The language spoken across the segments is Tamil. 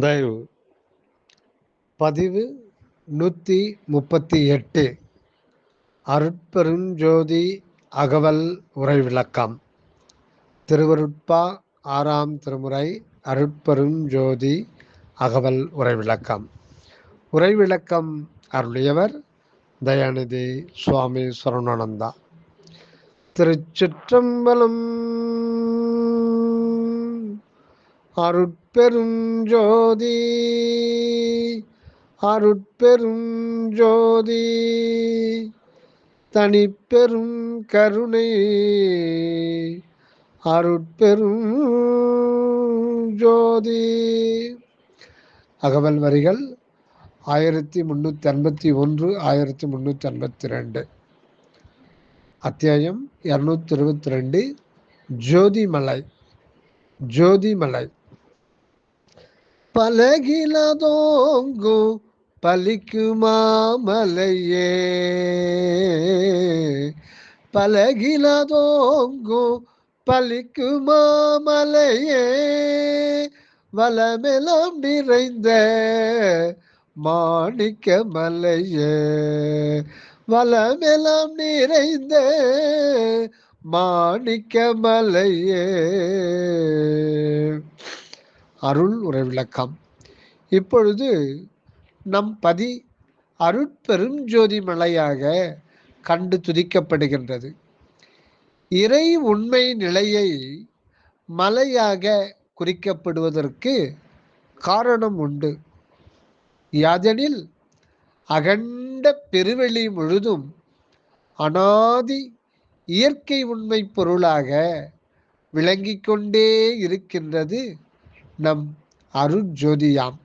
தயவு. பதிவு நூற்றி முப்பத்தி எட்டு. அருட்பெருஞ்சோதி அகவல் உரை விளக்கம் திருவருட்பா ஆறாம் திருமுறை அருட்பெருஞ்சோதி அகவல் உரை விளக்கம் உரை விளக்கம் அருளியவர் தயாநிதி சுவாமி சரணானந்தா. திருச்சிற்றம்பலம் அருட்பெரும் ஜோதி அருட்பெரும் ஜோதி. தனிப்பெரும் கருணை அருட்பெரும் ஜோதி. அகவல் வரிகள் ஆயிரத்தி முன்னூற்றி ஐம்பத்தி ஒன்று ஆயிரத்தி முன்னூற்றி ஐம்பத்தி ரெண்டு. அத்தியாயம் இரநூத்தி இருபத்தி ரெண்டு ஜோதிமலை ஜோதிமலை. பலகிலதோங்கு பலிக்குமாமலையே. பலகிலதோங்கு பலிக்குமாமலையே. வளமெல்லாம் நிறைந்த மாணிக்க மலையே வளமெல்லாம் நிறைந்த மாணிக்க மலையே அருள் உறவிளக்கம் இப்பொழுது நம் பதி அருட்பெரும் ஜோதி மலையாக கண்டு துதிக்கப்படுகின்றது. இறை உண்மை நிலையை மலையாக குறிக்கப்படுவதற்கு காரணம் உண்டு. யாதெனில் அகண்ட பெருவெளி முழுதும் அனாதி இயற்கை உண்மை பொருளாக விளங்கிக் கொண்டே இருக்கின்றது. நம் அருட்ஜோதியாம்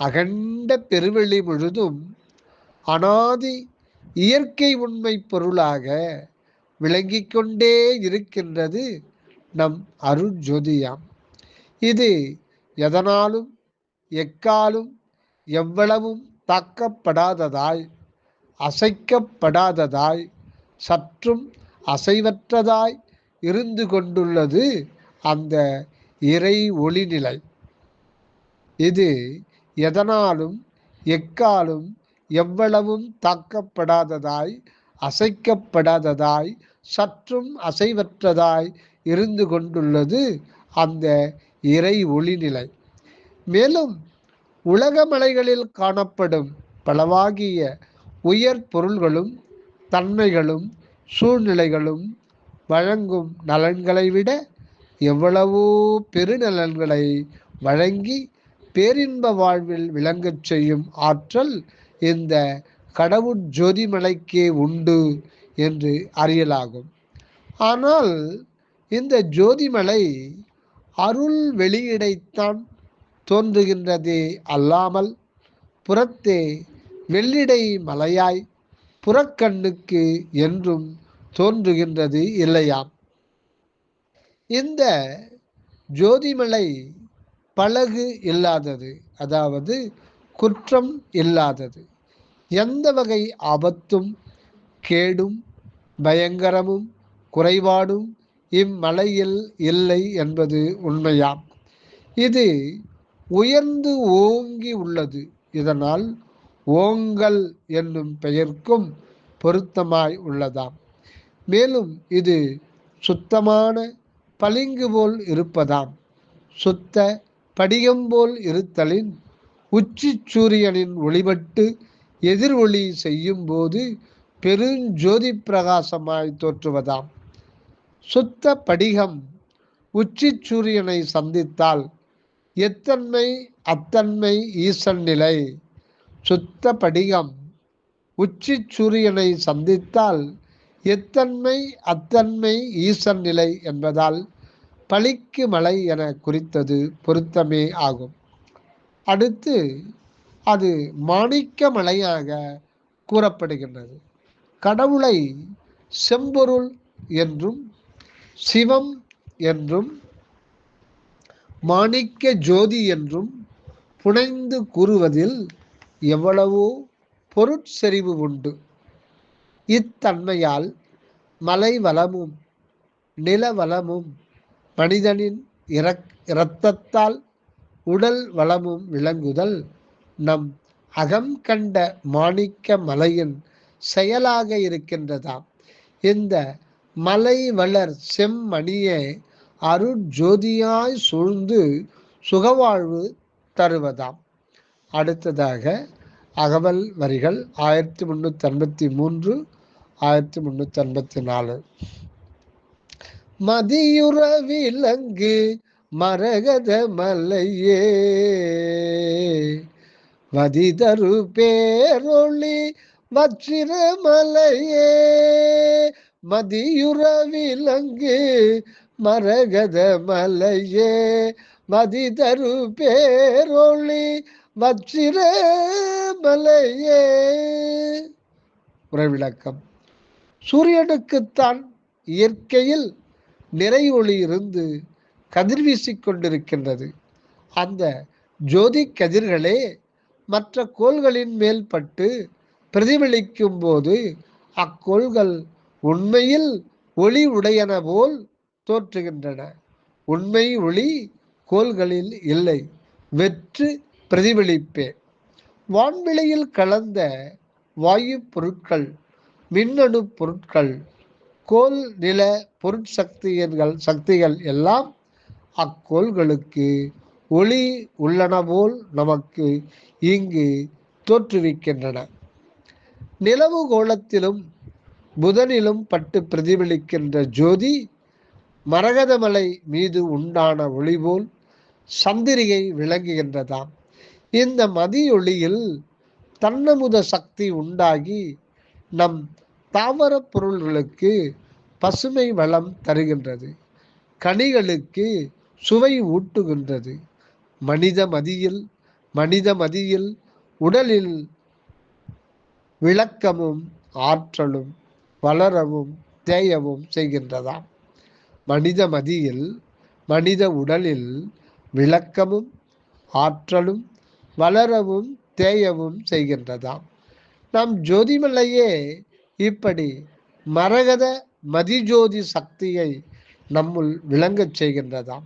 அகண்ட பெருவெளி முழுதும் அனாதி இயற்கை உண்மை பொருளாக விளங்கிக் கொண்டே இருக்கின்றது நம் அருட்ஜோதியாம் இது எதனாலும் எக்காலும் எவ்வளவும் தாக்கப்படாததாய் அசைக்கப்படாததாய் சற்றும் அசைவற்றதாய் இருந்து கொண்டுள்ளது அந்த இறை ஒளிநிலை. இது எதனாலும் எக்காலும் எவ்வளவும் தாக்கப்படாததாய் அசைக்கப்படாததாய் சற்றும் அசைவற்றதாய் இருந்து கொண்டுள்ளது அந்த இறை ஒளிநிலை. மேலும் உலக மலைகளில் காணப்படும் பலவாகிய உயர் பொருள்களும் தன்மைகளும் சூழ்நிலைகளும் வழங்கும் நலன்களை விட எவ்வளவோ பெருநலன்களை வழங்கி பேரின்ப வாழ்வில் விளங்கச் செய்யும் ஆற்றல் இந்த கடவுள் ஜோதிமலைக்கே உண்டு என்று அறியலாகும். ஆனால் இந்த ஜோதிமலை அருள் வெளியிடைத்தான் தோன்றுகின்றதே அல்லாமல் புறத்தே வெள்ளிடை மலையாய் புறக்கண்ணுக்கு என்றும் தோன்றுகின்றது இல்லையாம். இந்த ஜோதிமலை பழகு இல்லாதது அதாவது குற்றம் இல்லாதது. எந்த வகை ஆபத்தும் கேடும் பயங்கரமும் குறைபாடும் இம்மலையில் இல்லை என்பது உண்மையாம். இது உயர்ந்து ஓங்கி உள்ளது. இதனால் ஓங்கல் என்னும் பெயர்க்கும் பொருத்தமாய் உள்ளதாம். மேலும் இது சுத்தமான பளிங்கு போல் இருப்பதாம். சுத்த படிகம் போல் இருத்தலின் உச்சி சூரியனின் ஒளிபட்டு எதிர் ஒளி செய்யும் போது பெருஞ்சோதி பிரகாசமாய் தோற்றுவதாம். சுத்த படிகம் உச்சி சூரியனை சந்தித்தால் எத்தன்மை அத்தன்மை ஈசன் நிலை. சுத்த படிகம் உச்சி சூரியனை சந்தித்தால் எத்தன்மை அத்தன்மை ஈசன் நிலை என்பதால் பளிக்கு மலை என குறித்தது பொருத்தமே ஆகும். அடுத்து அது மாணிக்க மலையாக கூறப்படுகின்றது. கடவுளை செம்பொருள் என்றும் சிவம் என்றும் மாணிக்க ஜோதி என்றும் புனைந்து கூறுவதில் எவ்வளவோ பொருட்செறிவு உண்டு. இத்தன்மையால் மலை வளமும் நில வளமும் மனிதனின் இரக் இரத்தத்தால் உடல் வளமும் விளங்குதல் நம் அகம் கண்ட மாணிக்க மலையின் செயலாக இருக்கின்றதாம். இந்த மலை வளர் செம்மணியே அருட்ஜோதியாய் சூழ்ந்து சுகவாழ்வு தருவதாம். அடுத்ததாக அகவல் வரிகள் ஆயிரத்தி முந்நூற்றி ஐம்பத்தி மூன்று ஆயிரத்தி முந்நூற்றி ஐம்பத்தி நாலு. மதியுற விலங்கு மரகத மலையே வதிதரு பேரொளி வச்சிர மலையே மதியுற விலங்கு மரகத மலையே மதிதரு பேரொளி வச்சிர மலையே. உறவிளக்கம். சூரியனுக்குத்தான் இயற்கையில் நிறை ஒளி இருந்து கதிர்வீசிக் கொண்டிருக்கின்றது. அந்த ஜோதி கதிர்களே மற்ற கோள்களின் மேல் பட்டு பிரதிபலிக்கும் போது அக்கோள்கள் உண்மையில் ஒளி உடையன போல் தோற்றுகின்றன. உண்மை ஒளி கோள்களில் இல்லை. வெற்று பிரதிபலிப்பே. வான்வெளியில் கலந்த வாயு பொருட்கள் மின்னணு பொருட்கள் கோல் நில பொருட்சக்திகள் சக்திகள் எல்லாம் அக்கோள்களுக்கு ஒளி உள்ளன போல் நமக்கு இங்கு தோற்றுவிக்கின்றன. நிலவு கோலத்திலும் புதனிலும் பட்டு பிரதிபலிக்கின்ற ஜோதி மரகதமலை மீது உண்டான ஒளி போல் சந்திரிகை விளங்குகின்றதாம். இந்த மதியொளியில் தன்னமுத சக்தி உண்டாகி நம் தாவர பொருள்களுக்கு பசுமை வளம் தருகின்றது. கனிகளுக்கு சுவை ஊட்டுகின்றது. மனித மதியில் மனித மதியில் உடலில் விளக்கமும் ஆற்றலும் வளரவும் தேயவும் செய்கின்றதாம். மனித மதியில் மனித உடலில் விளக்கமும் ஆற்றலும் வளரவும் தேயவும் செய்கின்றதாம். நம் ஜோதிமலையே இப்படி மரகத மதிஜோதி சக்தியை நம்முள் விளங்கச் செய்கின்றதாம்.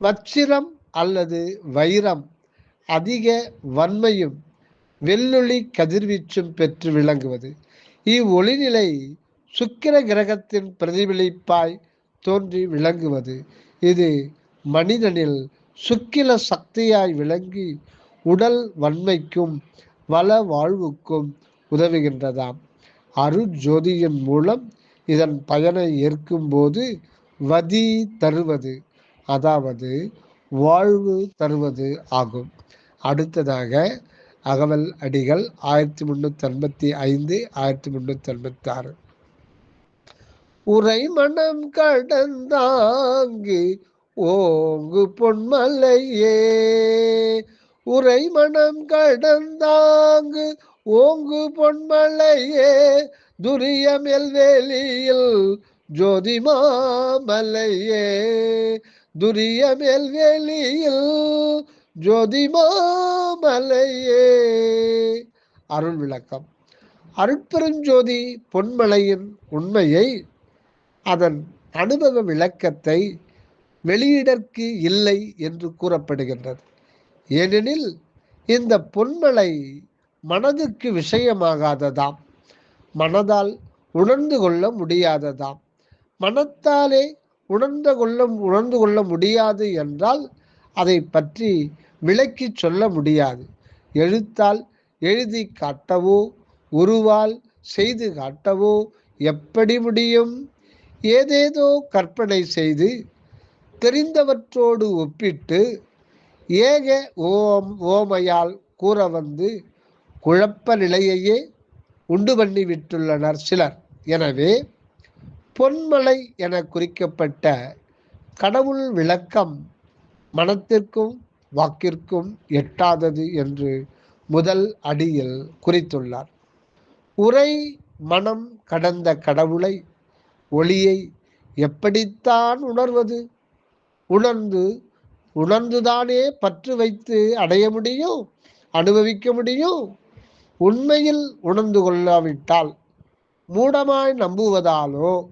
வச்சிரம் அல்லது வைரம் அதிக வன்மையும் வெள்ளொளி கதிர்வீச்சும் பெற்று விளங்குவது. இவ்வொளிநிலை சுக்கிர கிரகத்தின் பிரதிபலிப்பாய் தோன்றி விளங்குவது. இது மனிதனில் சுக்கில சக்தியாய் விளங்கி உடல் வன்மைக்கும் வள வாழ்வுக்கும் உதவுகின்றதாம். அருஜோதியின் மூலம் இதன் பயனை ஏற்கும்போது வதி தருவது அதாவது வாழ்வு தருவது ஆகும். அடுத்ததாக அகவல் அடிகள் ஆயிரத்தி முன்னூத்தி ஐம்பத்தி ஐந்து ஆயிரத்தி முன்னூத்தி ஐம்பத்தி ஆறு. உரை மனம் கடந்தாங்கு ஓங்கு பொன்மலையே உரை மனம் கடந்தாங்கு ஓங்கு பொன்மலையே துரியமெல் வேலியில் ஜோதி மாமலையே துரியமெல் வேலியில் ஜோதி மாமலையே அருள் விளக்கம். அருட்பெருஞ்சோதி பொன்மலையின் உண்மையை அதன் அனுபவ விளக்கத்தை வெளியிடற்கு இல்லை என்று கூறப்படுகின்றது. ஏனெனில் இந்த பொன்மலை மனதுக்கு விஷயமாகாததாம். மனதால் உணர்ந்து கொள்ள முடியாததாம். மனத்தாலே உணர்ந்து கொள்ள உணர்ந்து கொள்ள முடியாது என்றால் அதை பற்றி விளக்கி சொல்ல முடியாது. எழுத்தால் எழுதி காட்டவோ உருவால் செய்து காட்டவோ எப்படி முடியும்? ஏதேதோ கற்பனை செய்து தெரிந்தவற்றோடு ஒப்பிட்டு ஏக ஓம் ஓமையால் கூற வந்து குழப்ப நிலையையே உண்டு பண்ணி விட்டுள்ளனர் சிலர். எனவே பொன்மலை என குறிக்கப்பட்ட கடவுள் விளக்கம் மனத்திற்கும் வாக்கிற்கும் எட்டாதது என்று முதல் அடியில் குறித்துள்ளார். உரை மனம் கடந்த கடவுளை ஒளியை எப்படித்தான் உணர்வது? உணர்ந்து உணர்ந்துதானே பற்று வைத்து அடைய முடியும் அனுபவிக்க முடியும்? உண்மையில் உணர்ந்து கொள்ளாவிட்டால் மூடமாய் நம்புவதாலோ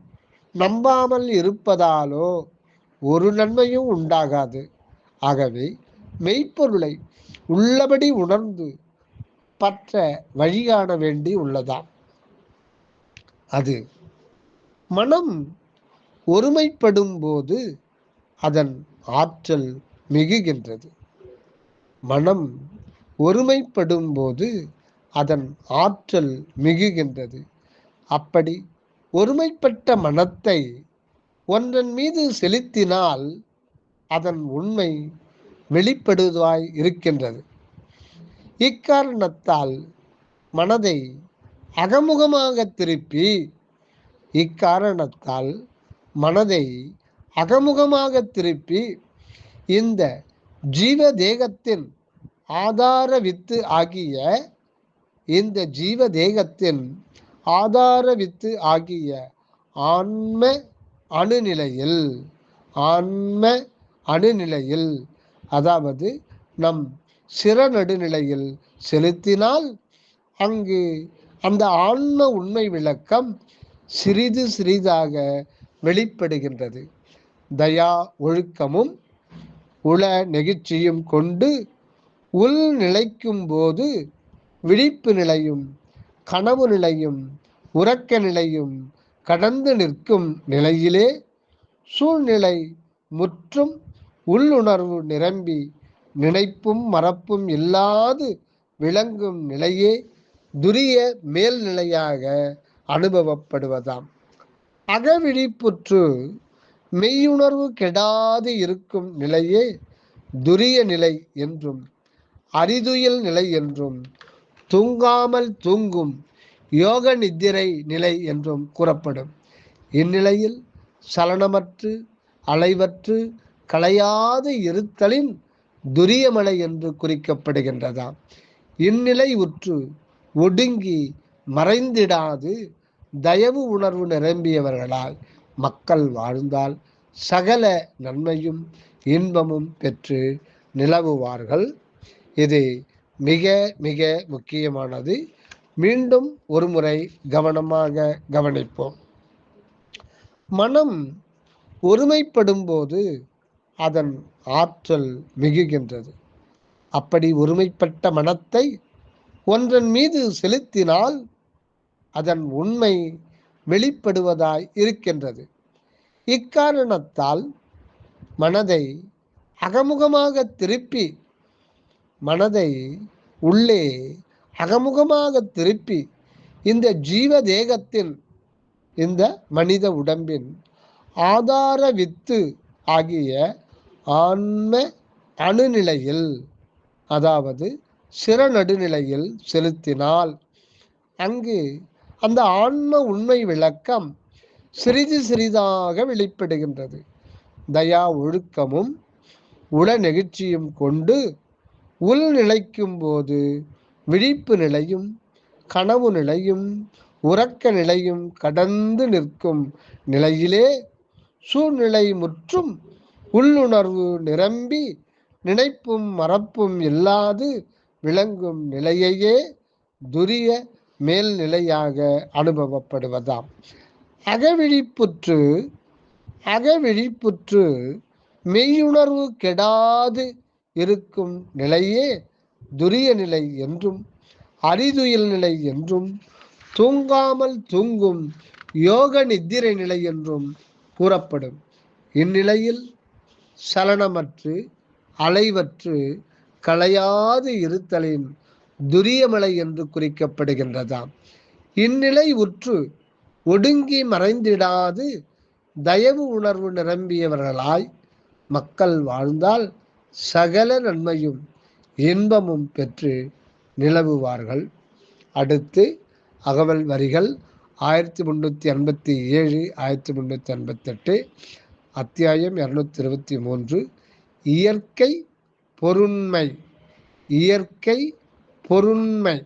நம்பாமல் இருப்பதாலோ ஒரு நன்மையும் உண்டாகாது. ஆகவே மெய்ப்பொருளை உள்ளபடி உணர்ந்து பற்ற வழிகாண வேண்டி உள்ளதாம். அது மனம் ஒருமைப்படும் போது அதன் ஆற்றல் மிகுகின்றது. மனம் ஒருமைப்படும் போது அதன் ஆற்றல் மிகுகின்றது. அப்படி ஒருமைப்பட்ட மனத்தை ஒன்றன் மீது செலுத்தினால் அதன் உண்மை வெளிப்படுவதாய் இருக்கின்றது. இக்காரணத்தால் மனதை அகமுகமாக திருப்பி இக்காரணத்தால் மனதை அகமுகமாக திருப்பி இந்த ஜீவ தேகத்தின் ஆதார வித்து ஆகிய இந்த ஜீவ தேகத்தின் ஆதார வித்து ஆகிய ஆன்ம அணுநிலையில் ஆன்ம அணுநிலையில் அதாவது நம் சிறநடுநிலையில் செலுத்தினால் அங்கு அந்த ஆன்ம உண்மை விளக்கம் சிறிது சிறிதாக வெளிப்படுகின்றது. தயா ஒழுக்கமும் உள நெகிழ்ச்சியும் கொண்டு உள் நிலைக்கும் போது விழிப்பு நிலையும் கனவு நிலையும் உறக்க நிலையும் கடந்து நிற்கும் நிலையிலே சூழ்நிலை முற்றும் உள்ளுணர்வு நிரம்பி நினைப்பும் மறப்பும் இல்லாது விளங்கும் நிலையே துரிய மேல்நிலையாக அனுபவப்படுவதாம். அகவிழிப்புற்று மெய்யுணர்வு கெடாது இருக்கும் நிலையே துரிய நிலை என்றும் அரிதுயில் நிலை என்றும் தூங்காமல் தூங்கும் யோக நித்திரை நிலை என்றும் கூறப்படும். இந்நிலையில் சலனமற்று அலைவற்று களையாது இருத்தலின் துரியமலை என்று குறிக்கப்படுகின்றதாம் இந்நிலை உற்று ஒடுங்கி மறைந்திடாது தயவு உணர்வு நிரம்பியவர்களால் மக்கள் வாழ்ந்தால் சகல நன்மையும் இன்பமும் பெற்று நிலவுவார்கள். இது மிக மிக முக்கியமானது. மீண்டும் ஒருமுறை கவனமாக கவனிப்போம். மனம் ஒருமைப்படும் போது அதன் ஆற்றல் மிகுகின்றது. அப்படி ஒருமைப்பட்ட மனத்தை ஒன்றன் மீது செலுத்தினால் அதன் உண்மை வெளிப்படுவதாய் இருக்கின்றது. இக்காரணத்தால் மனதை அகமுகமாக திருப்பி மனதை உள்ளே அகமுகமாக திருப்பி இந்த ஜீவ தேகத்தின் இந்த மனித உடம்பின் ஆதார வித்து ஆகிய ஆன்ம அணுநிலையில் அதாவது சிறநடுநிலையில் செலுத்தினால் அங்கு அந்த ஆன்ம உண்மை விளக்கம் சிறிது சிறிதாக வெளிப்படுகின்றது. தயா ஒழுக்கமும் உள நெகிழ்ச்சியும் கொண்டு உள் நிலைக்கும் போது விழிப்பு நிலையும் கனவு நிலையும் உறக்க நிலையும் கடந்து நிற்கும் நிலையிலே சூழ்நிலை முற்றும் உள்ளுணர்வு நிரம்பி நினைப்பும் மறப்பும் இல்லாது விளங்கும் நிலையையே துரிய மேல்நிலையாக அனுபவப்படுவதாம். அகவிழிப்புற்று அகவிழிப்புற்று மெய்யுணர்வு கெடாது இருக்கும் நிலையே துரிய நிலை என்றும் அரிதுயில் நிலை என்றும் தூங்காமல் தூங்கும் யோக நித்திரை நிலை என்றும் கூறப்படும். இந்நிலையில் சலனமற்று அலைவற்று களையாது இருத்தலின் துரியமலை என்று குறிக்கப்படுகின்றதாம் இந்நிலை உற்று ஒடுங்கி மறைந்திடாது தயவு உணர்வு நிரம்பியவர்களாய் மக்கள் வாழ்ந்தால் சகல நன்மையும் இன்பமும் பெற்று நிலவுவார்கள். அடுத்து அகவல் வரிகள் ஆயிரத்தி முந்நூற்றி எண்பத்தி ஏழு ஆயிரத்தி முந்நூற்றி எண்பத்தெட்டு அத்தியாயம் இரநூத்தி இருபத்தி மூன்று. இயற்கை பொருண்மை. இயற்கை பொருண்மை.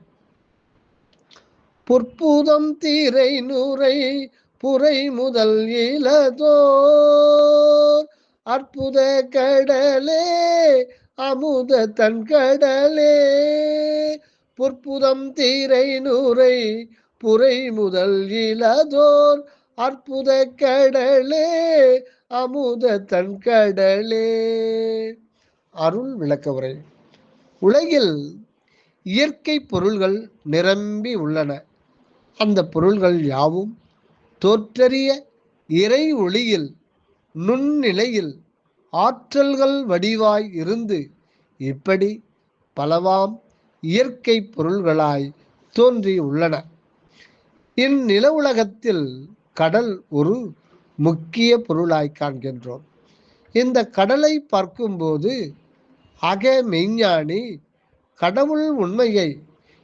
பொற்புதம் தீரை நூரை புரை முதல் இளதோர். அற்புத கடலே அமுத தன் கடலே. பொற்புதம் தீரை நூரை புரை முதல் இளதோர். அற்புத கடலே அமுத தன் கடலே. அருள் விளக்க உரை உலகில் இயற்கை பொருள்கள் நிரம்பி உள்ளன. அந்த பொருள்கள் யாவும் தோற்றறிய இறை ஒளியில் நுண்ணிலையில் ஆற்றல்கள் வடிவாய் இருந்து இப்படி பலவாம் இயற்கை பொருள்களாய் தோன்றி உள்ளன. இந்நில உலகத்தில் கடல் ஒரு முக்கிய பொருளாய் காண்கின்றோம். இந்த கடலை பார்க்கும்போது அக மெய்ஞானி கடவுள் உண்மையை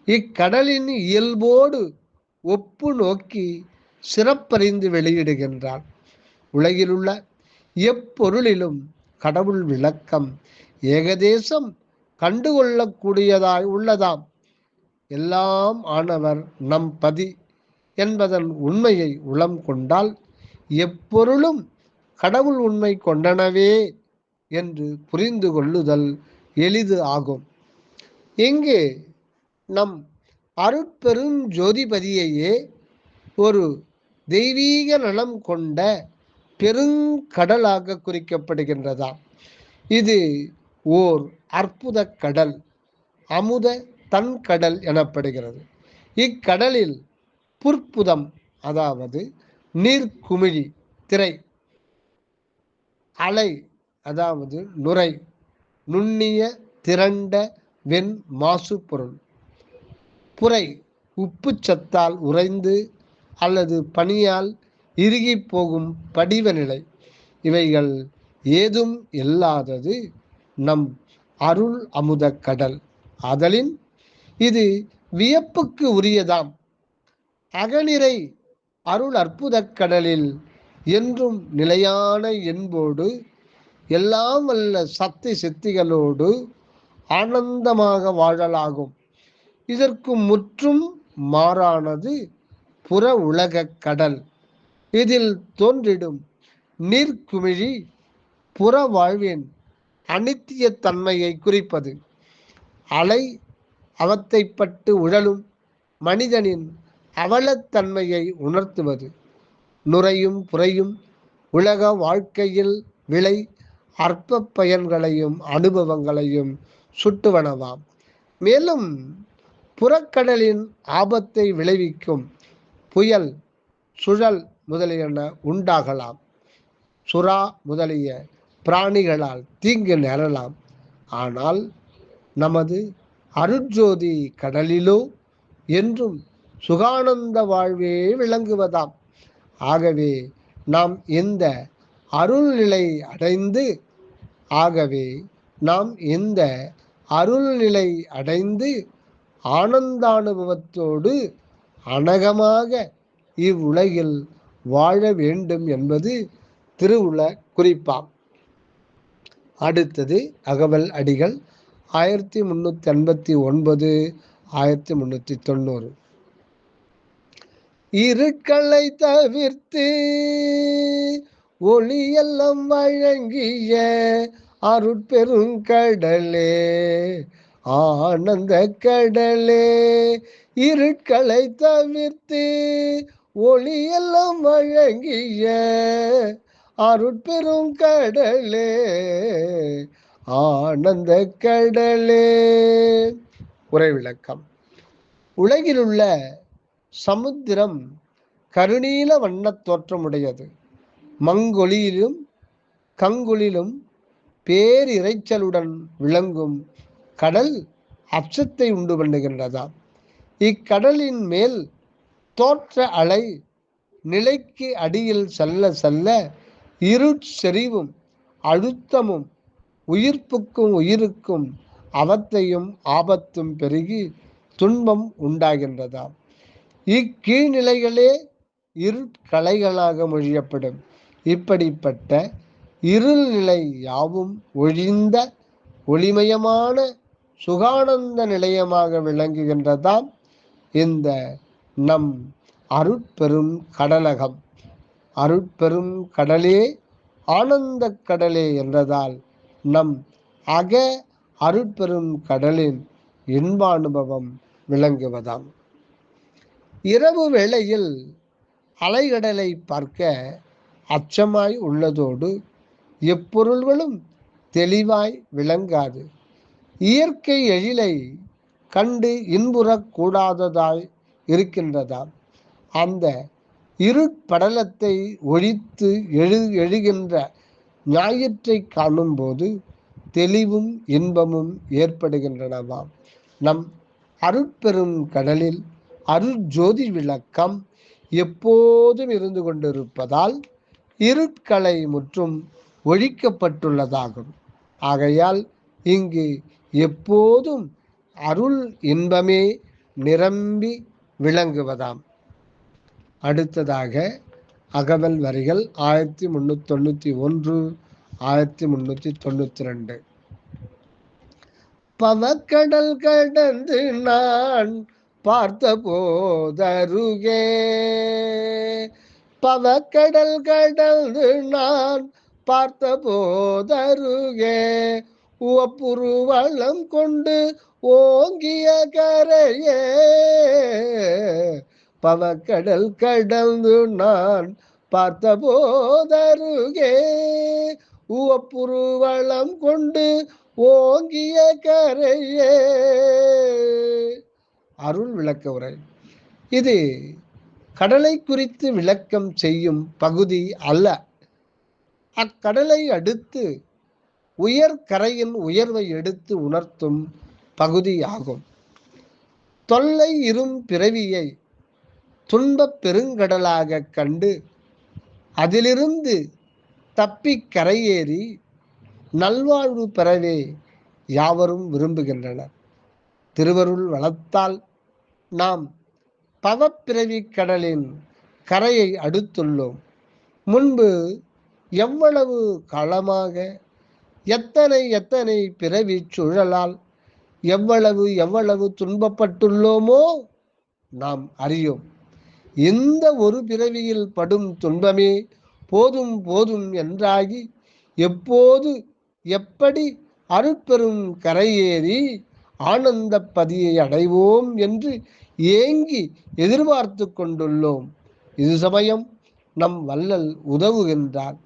இக்கடலின் இயல்போடு ஒப்பு நோக்கி சிறப்பறிந்து வெளியிடுகின்றார். உலகிலுள்ள எப்பொருளிலும் கடவுள் விளக்கம் ஏகதேசம் கண்டுகொள்ளக்கூடியதாய் உள்ளதாம். எல்லாம் ஆனவர் நம் பதி என்பதன் உண்மையை உளம் கொண்டால் எப்பொருளும் கடவுள் உண்மை கொண்டனவே என்று புரிந்து கொள்ளுதல் எளிது ஆகும். இங்கு நம் அருட்பெரும் ஜோதிபதியையே ஒரு தெய்வீக நலம் கொண்ட பெருங்கடலாக குறிக்கப்படுகின்றதா இது ஓர் அற்புத கடல் அமுத தன் கடல் எனப்படுகிறது. இக்கடலில் புற்புதம் அதாவது நீர்க்குமிழி திரை அலை அதாவது நுரை நுண்ணிய திரண்ட வெண் மாசு பொருள். புரை உப்பு சத்தால் உறைந்து அல்லது பனியால் இறுகி போகும் படிவ நிலை. இவைகள் ஏதும் இல்லாதது நம் அருள் அமுத கடல். அதலின் இது வியப்புக்கு உரியதாம். அகநிறை அருள் அற்புத கடலில் என்றும் நிலையான என்போடு எல்லாம் வல்ல சக்தி சித்திகளோடு ஆனந்தமாக வாழலாகும். இதற்கு முற்றும் மாறானது புற உலக கடல். இதில் தோன்றிடும் நீர்க்குமிழி புற வாழ்வின் அனித்திய தன்மையை குறிப்பது. அலை அவத்தைப்பட்டு உழலும் மனிதனின் அவலத்தன்மையை உணர்த்துவது. நுரையும் புறையும் உலக வாழ்க்கையில் விளை அற்ப பயன்களையும் அனுபவங்களையும் சுட்டுவனவாம். மேலும் புறக்கடலின் ஆபத்தை விளைவிக்கும் புயல் சுழல் முதலியன உண்டாகலாம். சுறா முதலிய பிராணிகளால் தீங்கு நேரலாம். ஆனால் நமது அருட்ஜோதி கடலிலோ என்றும் சுகானந்த வாழ்வே விளங்குவதாம். ஆகவே நாம் இந்த அருள்நிலை அடைந்து ஆகவே நாம் இந்த அருள்நிலை அடைந்து ஆனந்தானுபவத்தோடு அனகமாக இவ்வுலகில் வாழ வேண்டும் என்பது திருவுள குறிப்பாம். அடுத்தது அகவல் அடிகள் ஆயிரத்தி முன்னூற்றி எண்பத்தி ஒன்பது ஆயிரத்தி முன்னூற்றி தொண்ணூறு. இருக்களை தவிர்த்து ஒளியெல்லாம் வழங்கிய அருட்பெருங்கடலே ஆனந்த கடலே இருட்களை தவிர்த்து ஒளியெல்லாம் வழங்கிய அருட்பெரும் கடலே ஆனந்த கடலே. உரை விளக்கம். உலகிலுள்ள சமுத்திரம் கருநீல வண்ணத் தோற்றமுடையது. மங்கொழியிலும் கங்குலிலும் பேரிரைச்சலுடன் விளங்கும் கடல் அச்சத்தை உண்டு பண்ணுகின்றதா? இக்கடலின் மேல் தோற்ற அலை நிலைக்கு அடியில் செல்ல செல்ல இருட்செறிவும் அழுத்தமும் உயிர்ப்புக்கும் உயிருக்கும் அவத்தையும் ஆபத்தும் பெருகி துன்பம் உண்டாகின்றதாம் இக்கீழ்நிலைகளே இருட்கலைகளாக மொழியப்படும். இப்படிப்பட்ட இருள் நிலை யாவும் ஒழிந்த ஒளிமயமான சுகானந்த நிலையமாக விளங்குகின்றதாம். இந்த நம் அருட்பெரும் கடலகம். அருட்பெரும் கடலே ஆனந்த கடலே என்றதால் நம் அக அருட்பெரும் கடலின் இன்ப அனுபவம் விளங்குவதாம். இரவு வேளையில் அலைகடலை பார்க்க அச்சமாய் உள்ளதோடு எப்பொருள்களும் தெளிவாய் விளங்காது. இயற்கை எழிலை கண்டு இன்புறக்கூடாததாய் இருக்கின்றதாம். அந்த இருட்படலத்தை ஒழித்து எழு எழுகின்ற ஞாயிற்றை காணும்போது தெளிவும் இன்பமும் ஏற்படுகின்றனவாம். நம் அருட்பெரும் கடலில் அருட்ஜோதி விளக்கம் எப்போதும் இருந்து கொண்டிருப்பதால் இருட்களை முற்றும் ஒழிக்கப்பட்டுள்ளதாகும். ஆகையால் இங்கு எப்போதும் அருள் இன்பமே நிரம்பி விளங்குவதாம். அடுத்ததாக அகவல் வரிகள் ஆயிரத்தி முன்னூத்தி தொண்ணூத்தி ஒன்று ஆயிரத்தி முன்னூத்தி தொண்ணூத்தி ரெண்டு பவக்கடல் கடந்து நான் பார்த்த போதருகே பவக்கடல் கடந்து நான் பார்த்த போதருகே உவப்புருவளம் கொண்டு ஓங்கிய கரையே. பவக்கடல் கடந்து நான் பார்த்த போதருகே உவப்புருவளம் கொண்டு ஓங்கிய கரையே. அருள் விளக்க உரை. இது கடலை குறித்து விளக்கம் செய்யும் பகுதி அல்ல. அக்கடலை அடுத்து உயர்கரையின் உயர்வை எடுத்து உணர்த்தும் பகுதியாகும். தொல்லை இரும் பிறவியை துன்பப் பெருங்கடலாக கண்டு அதிலிருந்து தப்பி கரையேறி நல்வாழ்வு பெறவே யாவரும் விரும்புகின்றனர். திருவருள் வளர்த்தால் நாம் பவப்பிறவி கடலின் கரையை அடுத்துள்ளோம். முன்பு எவ்வளவு காலமாக எத்தனை எத்தனை பிறவி சுழலால் எவ்வளவு எவ்வளவு துன்பப்பட்டுள்ளோமோ நாம் அறியோம். இந்த ஒரு பிறவியில் படும் துன்பமே போதும் போதும் என்றாகி எப்போது எப்படி அருட்பெரும் கரையேறி ஆனந்த பதியை அடைவோம் என்று ஏங்கி எதிர்பார்த்து கொண்டுள்ளோம். இது சமயம் நம் வள்ளல் உதவுகின்றார்.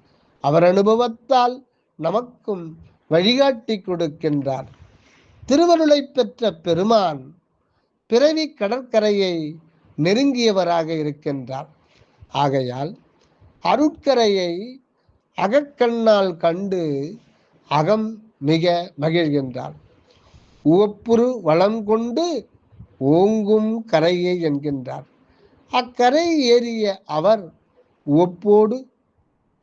அவர் அனுபவத்தால் நமக்கும் வழிகாட்டி கொடுக்கின்றார். திருவருளை பெற்ற பெருமான் பிறவி கடற்கரையை நெருங்கியவராக இருக்கின்றார். ஆகையால் அருட்கரையை அகக்கண்ணால் கண்டு அகம் மிக மகிழ்கின்றார். உவப்புரு வளம் கொண்டு ஓங்கும் கரையை என்கின்றார். அக்கரை ஏறிய அவர் உவப்போடு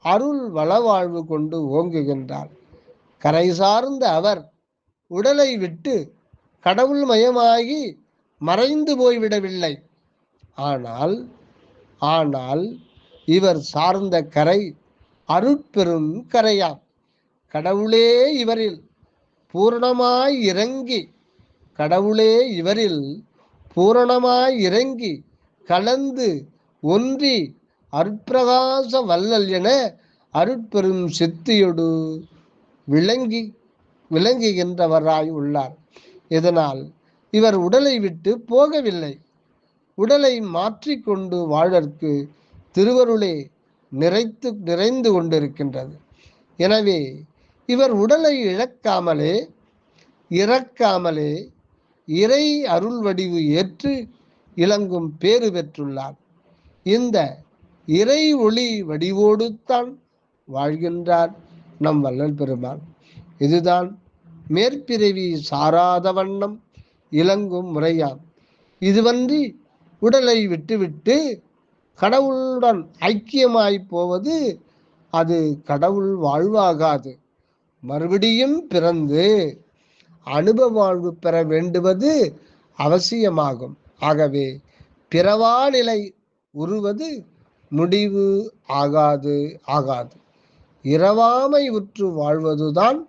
அருள் வளவாழ்வு கொண்டு ஓங்குகின்றார் கரை சார்ந்த அவர் உடலை விட்டு கடவுள் மயமாகி மறைந்து போய்விடவில்லை. ஆனால் ஆனால் இவர் சார்ந்த கரை அருட்பெரும் கரையாம். கடவுளே இவரில் பூரணமாய் இறங்கி கடவுளே இவரில் பூரணமாய் இறங்கி கலந்து ஒன்றி அருட்பிரகாச வல்லல் என அருட்பெரும் சித்தியொடு விளங்கி விளங்குகின்றவராய் உள்ளார். இதனால் இவர் உடலை விட்டு போகவில்லை. உடலை மாற்றிக்கொண்டு வாழற்கு திருவருளே நிறைத்து நிறைந்து கொண்டிருக்கின்றது. எனவே இவர் உடலை இழக்காமலே இறக்காமலே இறை அருள் வடிவு ஏற்று இளங்கும் பேறு பெற்றுள்ளார். இந்த இறை ஒளி வடிவோடு தான் வாழ்கின்றார் நம் வள்ளல் பெருமான். இதுதான் மேற்பிறவி சாராத வண்ணம் இளங்கும் முறையாம். இதுவன்றி உடலை விட்டுவிட்டு கடவுளுடன் ஐக்கியமாய் போவது அது கடவுள் வாழ்வாகாது. மறுபடியும் பிறந்து அனுபவ வாழ்வு பெற வேண்டுவது அவசியமாகும். ஆகவே பிறவா நிலை உருவது முடிவு ஆகாது ஆகாது. இரவாமை உற்று வாழ்வதுதான்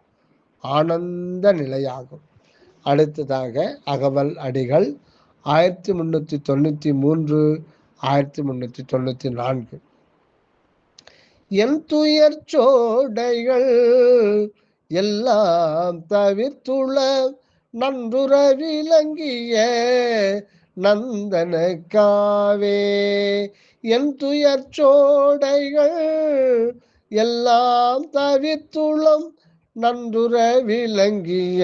ஆனந்த நிலையாகும். அடுத்ததாக அகவல் அடிகள் ஆயிரத்தி முன்னூத்தி தொண்ணூத்தி மூன்று ஆயிரத்தி முன்னூத்தி தொண்ணூத்தி நான்கு. என் துயர் சோடைகள் எல்லாம் தவிர்த்துள்ள நன்றுற விளங்கிய நந்தனக்காவே என் துயர் சோடைகள் எல்லாம் தவித்துளம் நந்துர விளங்கிய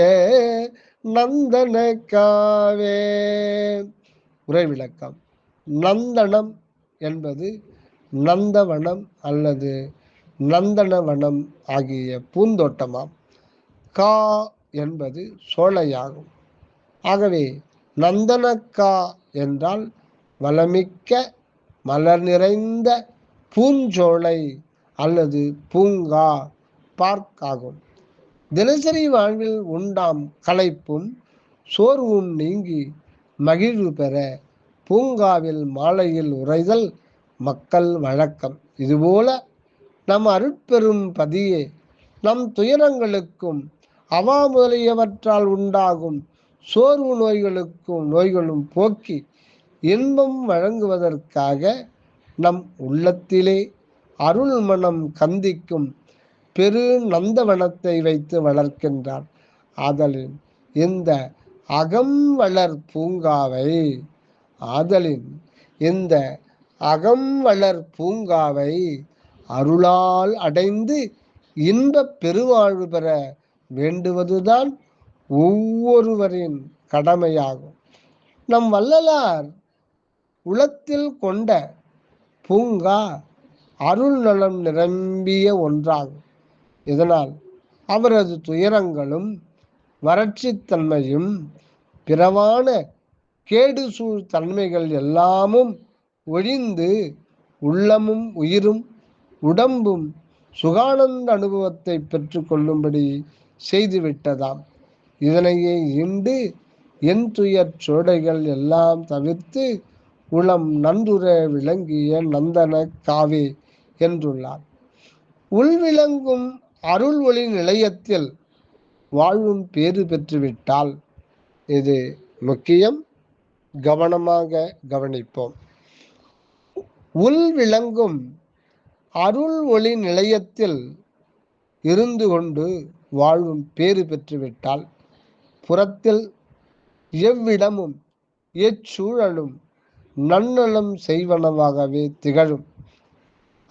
நந்தனக்காவே. உரை விளக்கம் நந்தனம் என்பது நந்தவனம் அல்லது நந்தனவனம் ஆகிய பூந்தோட்டமாம். கா என்பது சோலையாகும். ஆகவே நந்தனக்கா என்றால் வளமிக்க மலர் நிறைந்த பூஞ்சோலை அல்லது பூங்கா பார்க் ஆகும் தினசரி வாழ்வில் உண்டாம் களைப்பும் சோர்வும் நீங்கி மகிழ்வு பெற பூங்காவில் மாலையில் உறைதல் மக்கள் வழக்கம். இதுபோல நம் அருட்பெரும் பதியே நம் துயரங்களுக்கும் அவா முதலியவற்றால் உண்டாகும் சோர்வு நோய்களுக்கும் நோய்களும் போக்கி இன்பம் வழங்குவதற்காக நம் உள்ளத்திலே அருள் மனம் கந்திக்கும் பெரு நந்தவனத்தை வைத்து வளர்க்கின்றார். ஆதலின் இந்த அகம் வளர் பூங்காவை ஆதலின் இந்த அகம் வளர் பூங்காவை அருளால் அடைந்து இன்ப பெருவாழ்வு பெற வேண்டுவதுதான் ஒவ்வொருவரின் கடமையாகும். நம் வள்ளலார் உளத்தில் கொண்ட பூங்கா அருள் நலம் நிரம்பிய ஒன்றாகும். இதனால் அவரது துயரங்களும் வறட்சித்தன்மையும் பிறவான கேடு சூழ் தன்மைகள் எல்லாமும் ஒழிந்து உள்ளமும் உயிரும் உடம்பும் சுகானந்த அனுபவத்தை பெற்று கொள்ளும்படி செய்துவிட்டதாம். இதனையே இண்டு என் துயர் சோடைகள் எல்லாம் தவிர்த்து உளம் நன்றுற விளங்கிய நந்தன காவே என்றுள்ளார். உள்விளங்கும் அருள் ஒளி நிலையத்தில் வாழும் பேறு பெற்றுவிட்டால் இது முக்கியம். கவனமாக கவனிப்போம். உள் விளங்கும் அருள் ஒளி நிலையத்தில் இருந்து கொண்டு வாழும் பேறு பெற்றுவிட்டால் புறத்தில் எவ்விடமும் எச்சூழலும் நன்னலம் செய்வனவாகவே திகழும்.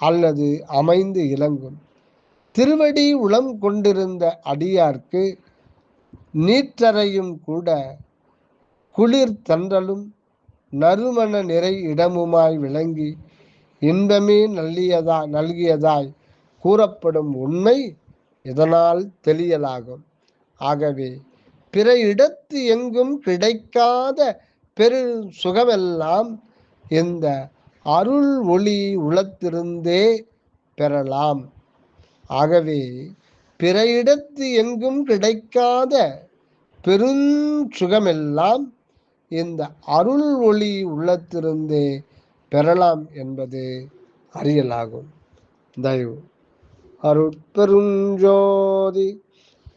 அல்லது அமைந்து இலங்கும். திருவடி உளம் கொண்டிருந்த அடியார்க்கு நீற்றறையும் கூட குளிர் தன்றலும் நறுமண நிறை இடமுமாய் விளங்கி இன்பமே நல்லியதா நல்கியதாய் கூறப்படும் உண்மை இதனால் தெளியலாகும். ஆகவே பிற இடத்து எங்கும் கிடைக்காத பெரு சுகமெல்லாம் இந்த அருள் ஒளி உளத்திருந்தே பெறலாம். ஆகவே பிற இடத்து எங்கும் கிடைக்காத பெருஞ்சுகமெல்லாம் இந்த அருள் ஒளி உள்ளத்திருந்தே பெறலாம் என்பது அறியலாகும். தயவு. அருட்பெருஞ்சோதி